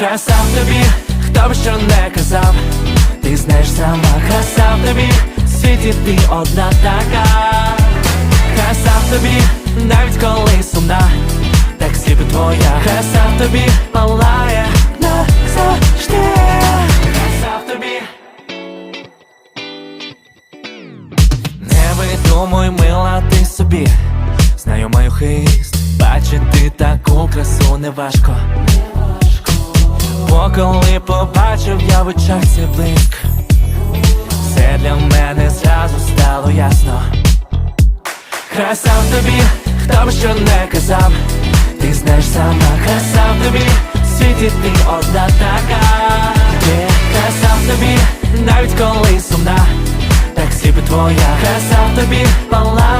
Краса в тобі, хто б що не казав, ти знаєш сама, краса в тобі, в світі ти одна така, краса в тобі, навіть коли сумна, так сліпи твоя, краса в тобі палає назавжди, краса в тобі. Не видумуй, мила ти собі, знаю мою хист, бачити таку красу неважко. Коли побачив я в очах цей блиск. Все для мене зразу стало ясно. Краса в тобі, хто б що не казав. Ти знаєш сама, краса в тобі, в світі ти одна така. Є краса в тобі, навіть коли сумна Так сліпить твоя. Краса в тобі палає